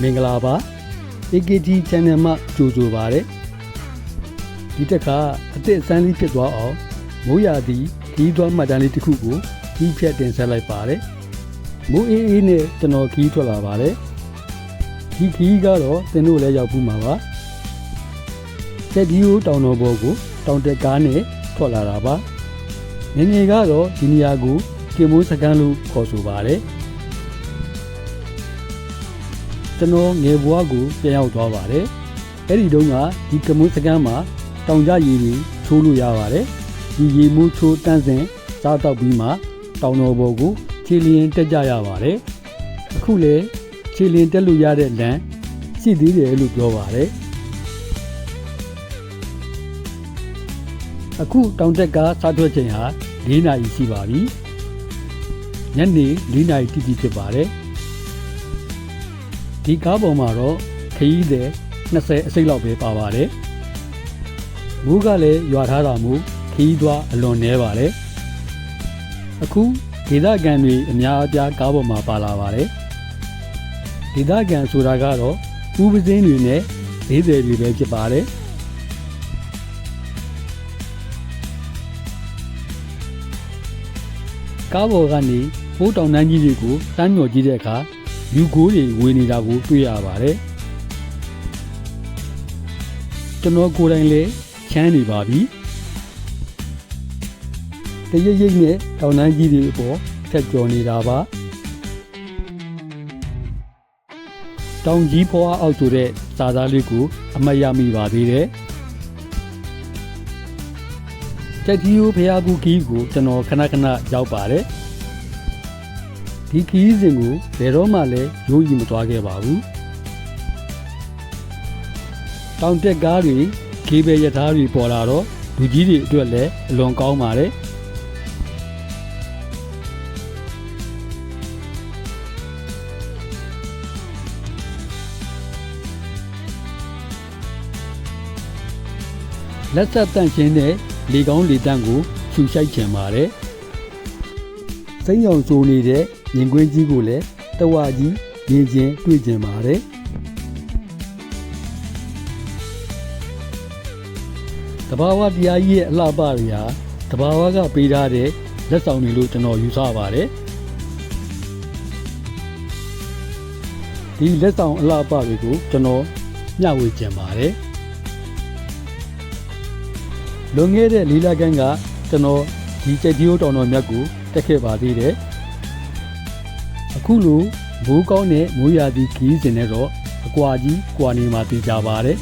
မင်္ဂလာပါ AKT Channel မှာကြိုဆိုပါရစေဒီတစ်ခါအသစ်အစမ်းလေးဖြစ်သွားအောင်မိုးရာသီခီးသွားမှတ်တမ်းလေးတစ်ခုကိုဒီဖြတ်တင်ဆက်လိုက်ပါတယ်မိုးအေးအေးနဲ့ကျွန်တော်ခီးထွက်လာပါတယ်ဒီခီးကတော့သင်တို့လည်းရောက်ဘူးမှာပါတက်ဒီယိုတောင်တော်ဘောကိုတောင်တက်ကားနဲ့ထွက်လာတာပါငယ်ငယ်ကတော့ဒီနေရာကိုကင်မိုးစကန်လို့ခေါ်ဆိုပါတယ် ကျွန်တော်ငယ်ဘွားကိုပြန်ရောက်သွားပါတယ်။အဲ့ဒီတုန်းကဒီကမွန်းစကမ်းမှာတောင်ကြရည်တွေချိုးလို့ရပါတယ်။ဒီရေမိုးချိုးတန်းစင်စားတော့ပြီးမှတောင်တော်ဘော်ကိုခြေလျင်တက်ကြရပါတယ်။အခုလေခြေလျင်တက်လို့ရတဲ့လမ်းရှိသေးတယ်လို့ပြောပါတယ်။အခုတောင်တက်ကစားထွက်ချိန်ဟာ၄နာရီရှိပါပြီ။ညနေ၄နာရီတိတိဖြစ်ပါတယ်။ ဒီကားပေါ်မှာတော့ခရီးသည်20အစိတ်လောက်ပဲပါပါတယ်။မိုးကလည်းရွာထားတာမို့ခရီးသွားအလွန်နှဲပါတယ်။အခုဒေသခံတွေအများအပြားကားပေါ်မှာပါလာပါတယ်။ဒေသခံဆိုတာကတော့ဥပစင်းတွေနဲ့ဈေးသည်တွေပဲဖြစ်ပါတယ်။ကားပေါ်ကနေပိုးတောင်တန်းကြီးတွေကိုတန်းညော်ကြည့်တဲ့အခါ လူကိုယ်တွေဝေနေတာကိုတွေ့ရပါတယ်ကျွန်တော်ကိုယ်တိုင်လည်းချမ်းနေပါပြီတရရိပ်နဲ့တောင်တန်းကြီးတွေအပေါ်ထက်ကျော်နေတာပါတောင်ကြီးဖွားအောက်ဆိုတဲ့စာသားလေးကိုအမှတ်ရမိပါသေးတယ်တက်ကြီးကိုဖျားကူကြီးကိုကျွန်တော်ခဏခဏရောက်ပါတယ် ဒီခီးစဉ်ကိုဘယ်တော့မှလည်းရိုးရီမသွားခဲ့ပါဘူးတောင်တက်ကားတွေခေးပဲရထားတွေပေါ်လာတော့လူကြီးတွေအတွက်လည်းအလွန်ကောင်းပါတယ်လက်ဆက်တန့်ရှင်းတဲ့လေကောင်းလေတန့်ကိုရှူရှိုက်ချင်ပါတယ်စိမ့်ရောင်စိုးနေတဲ့ မြင်ကွင်းကြီးကိုလည်းတဝကြီးမြင်ချင်းတွေ့ကျင်ပါတယ်တဘာဝတရားကြီးရဲ့အလှပတွေဟာတဘာဝကပေးထားတဲ့လက်ဆောင်တွေလို့ကျွန်တော်ယူဆပါတယ်ဒီလက်ဆောင်အလှပတွေကိုကျွန်တော်မျှဝေကျင်ပါတယ်လွန်ခဲ့တဲ့လီလာကန်ကကျွန်တော်ဒီကြိတ်ဒီယိုတောင်တော်မြတ်ကိုတက်ခဲ့ပါသေးတယ် အခုလိုမိုးကောင်းတဲ့မိုးရာသီခီးစဉ်နဲ့တော့အကွာကြီးကွာနေမှာသိကြပါတယ်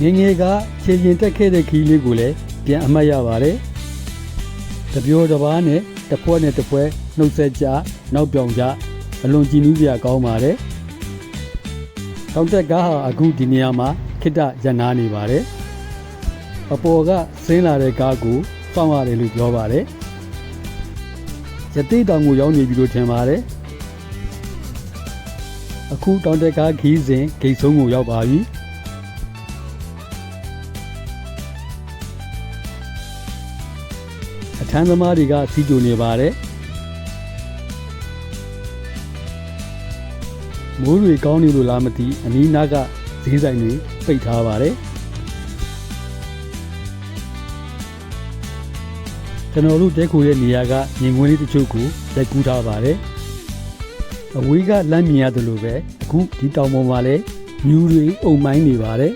ငယ်ငယ်ကခြေရင်တက်ခဲ့တဲ့ခီးလေးကိုလည်းပြန်အမှတ်ရပါတယ်တပြောတစ်ပါးနဲ့တစ်ဖွဲနဲ့တစ်ဖွဲနှုတ်ဆက်ကြနောက်ပြောင်ကြအလွန်ကြည်နူးစရာကောင်းပါတယ် တောင်တက်ကားဟာအခုဒီနေရာမှာခိတ္တရန်နာနေပါတယ်အပေါ်ကဆင်းလာတဲ့ကားကိုစောင့်ရတယ်လို့ပြောပါတယ်ရတိတောင်ကိုရောက်နေပြီလို့ထင်ပါတယ်အခုတောင်တက်ကားခီးစဉ်ဂိတ်ဆုံးကိုရောက်ပါပြီအထမ်းသမားတွေကစီးကြိုနေပါတယ် မိုးတွေကောင်းနေလို့လားမသိအနီးနားကဈေးဆိုင်တွေပိတ်ထားပါတယ်ကျွန်တော်တို့တဲခိုရဲ့နေရာကမြင်ကွင်းလေးတချို့ကိုလက်ကူးထားပါတယ်အဝေးကလမ်းမြင်ရတယ်လို့ပဲအခုဒီတောင်ပေါ်မှာလည်းမြူတွေအုံမိုင်းနေပါတယ်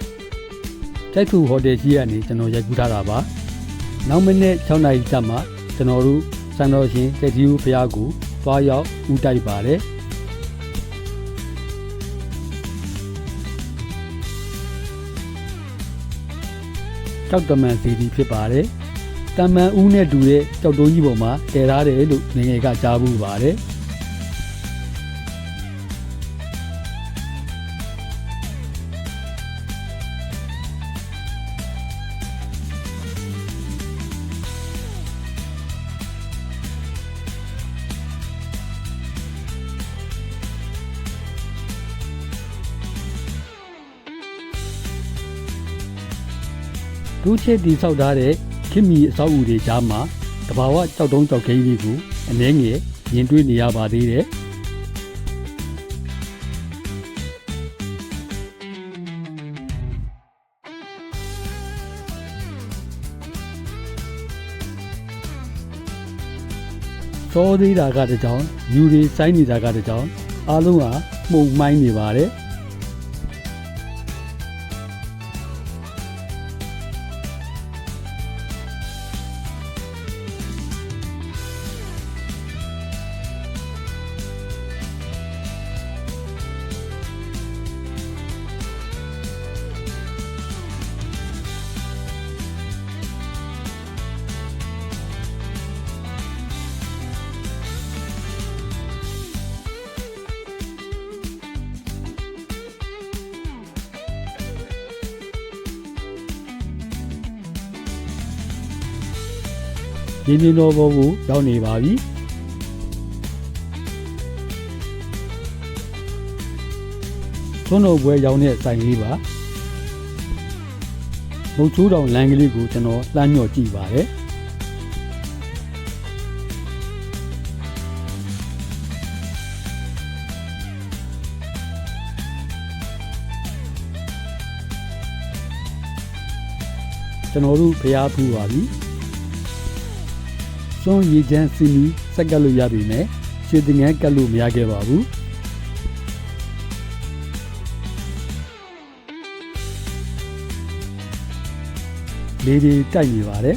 တိုက်ထုဟိုတယ်ကြီးကနေကျွန်တော်ရိုက်ကူးထားတာပါနောက်မနေ့6နာရီကျမှကျွန်တော်တို့စံတော်ရှင်တက်တီဦးဖျားကိုသွားရောက်ဦးတိုက်ပါတယ် ကြောက်တမန်စီဒီဖြစ်ပါတယ်။တမန်ဦးနဲ့တူတဲ့ကြောက်တိုးကြီးပေါ်မှာတည်ထားတယ်လို့ငယ်ငယ်ကကြားဘူးပါတယ်။ တိုးချဲ့တည်ဆောက်ထားတဲ့ခင်မီအဆောက်အဦတွေကြားမှာတဘာဝကြောက်တုံးကြောက်ခဲကြီးတွေကိုအနှဲငယ်မြင်တွေ့နေရပါသေးတယ်။စောသေးတာကတကြောင်ယူတွေစိုင်းနေတာကတကြောင်အားလုံးဟာမှုန်မှိုင်းနေပါတယ် ရင်းမြတော်ဘောကိုရောက်နေပါပြီသွန်းတော်ပွဲရောက်တဲ့ဆိုင်လေးပါမုတ်ချိုးတောင်လမ်းကလေးကိုကျွန်တော်လှမ်းညော့ကြည့်ပါတယ်ကျွန်တော်တို့ဖျားဖူးပါပြီ စွန်းရေချမ်းစီမီစက်ကပ်လို့ရပြီနဲ့ရွှေတင်ငန်းကပ်လို့မရခဲ့ပါဘူးလေဒီတိုက်နေပါတယ်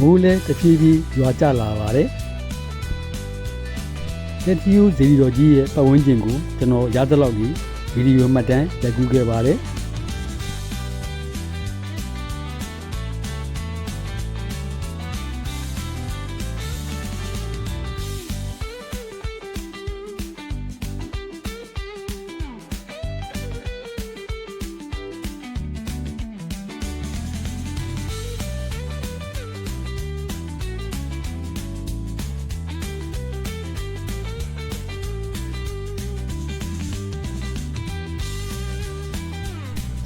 မိုးလည်းတဖြည်းဖြည်းရွာကျလာပါတယ်တက်တီယိုဇီဒီတော်ကြီးရဲ့ပတ်ဝန်းကျင်ကိုကျွန်တော်ရသလောက်ကြီးဗီဒီယိုမှတ်တမ်းရိုက်ကူးခဲ့ပါတယ်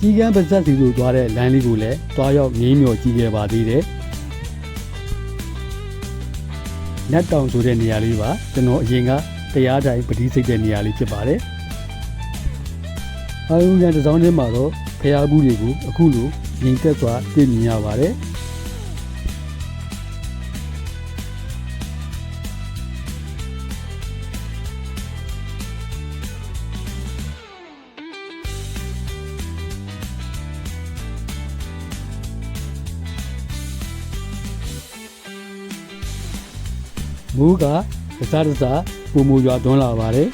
ကြီးကန်းပါဇက်စီကိုသွားတဲ့လမ်းလေးကိုလည်းတွားရောက်ငင်းမြော်ကြည့်ခဲ့ပါသေးတယ်နတ်တောင်ဆိုတဲ့နေရာလေးပါကျွန်တော်အရင်ကတရားတိုင်းပတိစိတ်တဲ့နေရာလေးဖြစ်ပါတယ်အာယုံကန်တစ်စောင်းထဲမှာတော့ဖျားဘူးတွေကိုအခုလိုငင်သက်စွာတွေ့မြင်ရပါတယ် မိုးကကစားတစားပုံမူရွာသွန်းလာပါတယ်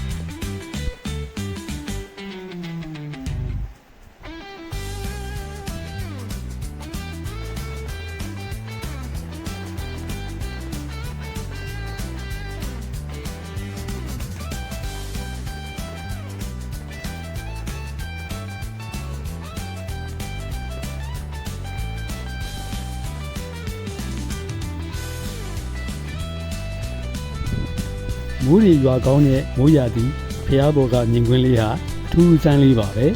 မိုးရီရွာကောင်းတဲ့မိုးရာသီဖျားဘော်ကမြင်ကွင်းလေးဟာအထူးဆန်းလေးပါပဲ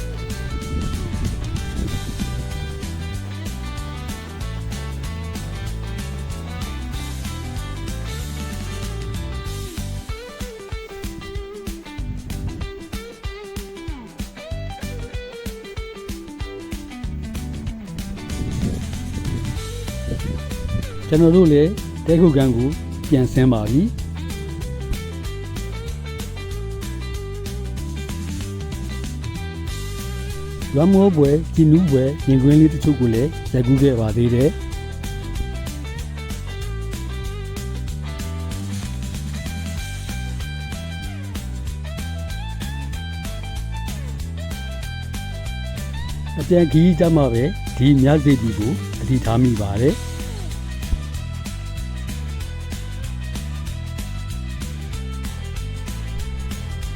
ကျွန်တော်တို့လည်းတဲခုကန်ကိုပြန်ဆင်းပါပြီ လွမ်းမိုးပွဲကြည်နူးပွဲရင်ခွင်းလေးတချို့ကိုလည်းရိုက်ကူးခဲ့ပါသေးတယ်အပြန်ခီးကြမှာပဲဒီမြတ်စေတီကိုအတိထားမိပါတယ်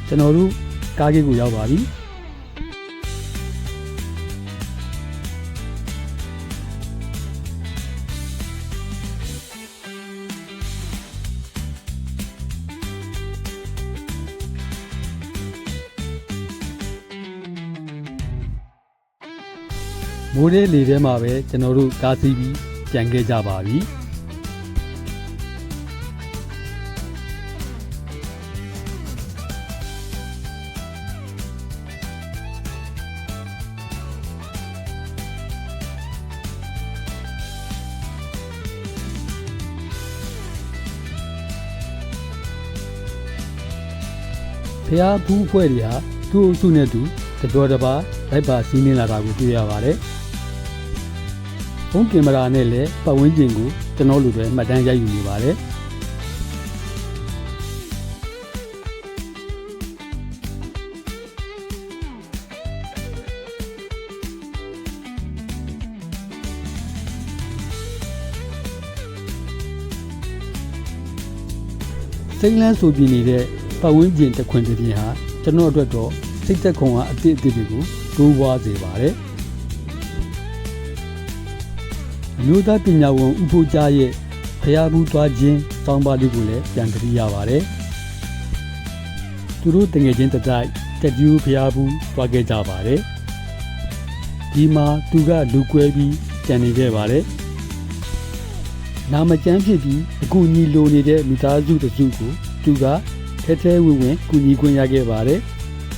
ကျွန်တော်တို့ကားကြီးကိုရောက်ပါပြီ မိုးလေးလေထဲမှာပဲကျွန်တော်တို့ကားစီးပြီးပြန်ခဲ့ကြပါပြီဖះဘူးအဖွဲ့တွေဟာသူ့အုပ်စုနဲ့သူတတော်တပါလိုက်ပါစီးနေလာတာကိုတွေ့ရပါတယ်။ ဖုန်းကင်မရာနဲ့လည်းပတ်ဝန်းကျင်ကိုကျွန်တော်လူတွေမှတ်တမ်းရိုက်ယူနေပါတယ်။စိမ့်လန်းဆိုပြနေတဲ့ပတ်ဝန်းကျင်တစ်ခွင်တစ်ပြင်ဟာကျွန်တော်အတွက်တော့စိတ်သက်ခွန်အားအတိအသစ်တွေကိုတိုးပွားစေပါတယ် မျိုးသားပညာဝန်ဥဖို့ကြားရဲ့ဖျားဘူးသွားခြင်းစောင်းပါလေးကိုလည်းပြန်ကြည့်ရပါတယ်သူတို့တငယ်ချင်းတစ်တိုက်တက်ကျူးဖျားဘူးသွားခဲ့ကြပါတယ်ဒီမှာသူကလူကွဲပြီးကြံနေခဲ့ပါတယ်နာမကျန်းဖြစ်ပြီးအကူအညီလိုနေတဲ့မိသားစုတစ်စုကိုသူကထဲထဲဝင်ဝင်ကူညီခွင့်ရခဲ့ပါတယ်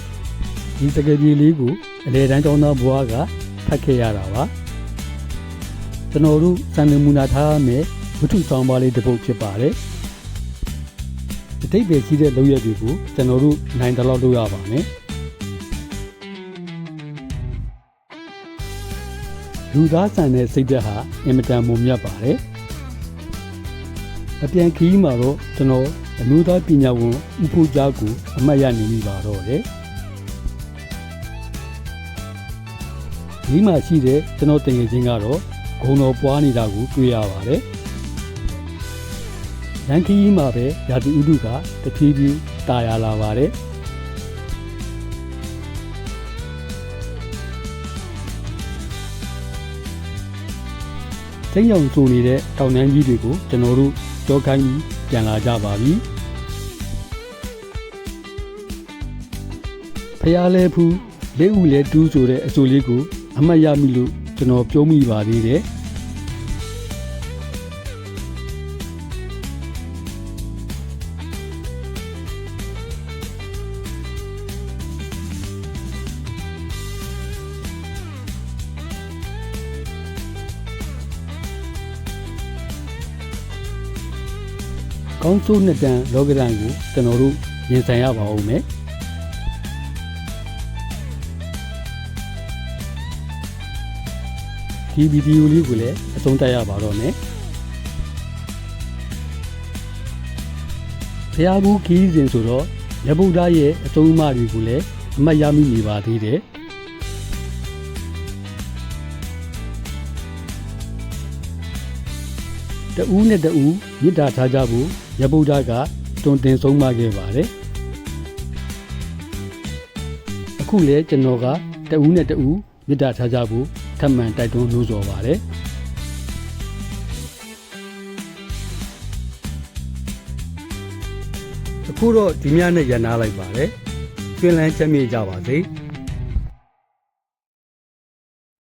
။ဒီစကပြေလေးကိုအလေတန်းကျောင်းသားဘွားကဖတ်ခဲ့ရတာပါ။ ကျွန်တော်တို့စံနမူနာထားရမယ်ဝတ္ထုဆောင်ပါလေးတစ်ပုဒ်ဖြစ်ပါတယ်။အတိတ်ပဲရှိတဲ့လောက်ရတွေကိုကျွန်တော်တို့နိုင်တလောက်လုပ်ရပါမယ်။လူသားဆန်တဲ့စိတ်ဓာတ်ဟာအင်မတန်မုံမြတ်ပါတယ်။အပြန်ခီးမှာတော့ကျွန်တော်အမျိုးသားပညာဝန်ဥဖို့ကြားကိုအမှတ်ရနေပြီပါတော့တယ်ဒီမှာရှိတဲ့ကျွန်တော်တင်ငယ်ချင်းကတော့ ဂုံတော်ပွားနေတာကိုတွေ့ရပါတယ်ရန်ခီးမှာပဲရာသီဥတုကတဖြည်းဖြည်းတာယာလာပါတယ်စိတ်ရောင်ဆိုနေတဲ့တောင်တန်းကြီးတွေကိုကျွန်တော်တို့ကြောခိုင်းပြီးပြန်လာကြပါပြီဖျားလဲဖူးလေးဦးလဲတူးဆိုတဲ့အစိုးလေးကိုအမှတ်ရမိလို့ ကျွန်တော်ပြောမိပါသေးတယ်ကောင်းစိုးနှစ်တန်လောကဒန်ကိုကျွန်တော်တို့ရင်ဆိုင်ရပါဦးမယ် ဒီဗီဒီယိုလေးကိုလည်းအဆုံးသတ်ရပါတော့မယ်ဖျားဘူးခီးစဉ်ဆိုတော့ရဗုဒ္ဓရဲ့အဆုံးအမတွေကိုလည်းအမှတ်ရမိနေပါသေးတယ်တဦးနဲ့တဦးမေတ္တာထားကြဖို့ရဗုဒ္ဓကတွင်တင်ဆုံးမခဲ့ပါတယ်အခုလေကျွန်တော်ကတဦးနဲ့တဦးမေတ္တာထားကြဖို့ ထပ်မံတိုက်တွန်းလို့ဆိုပါတယ် အခုတော့ဒီညနဲ့ရန်နာလိုက်ပါတယ်ပြင်လန်းချက်မြေကြပါစေ။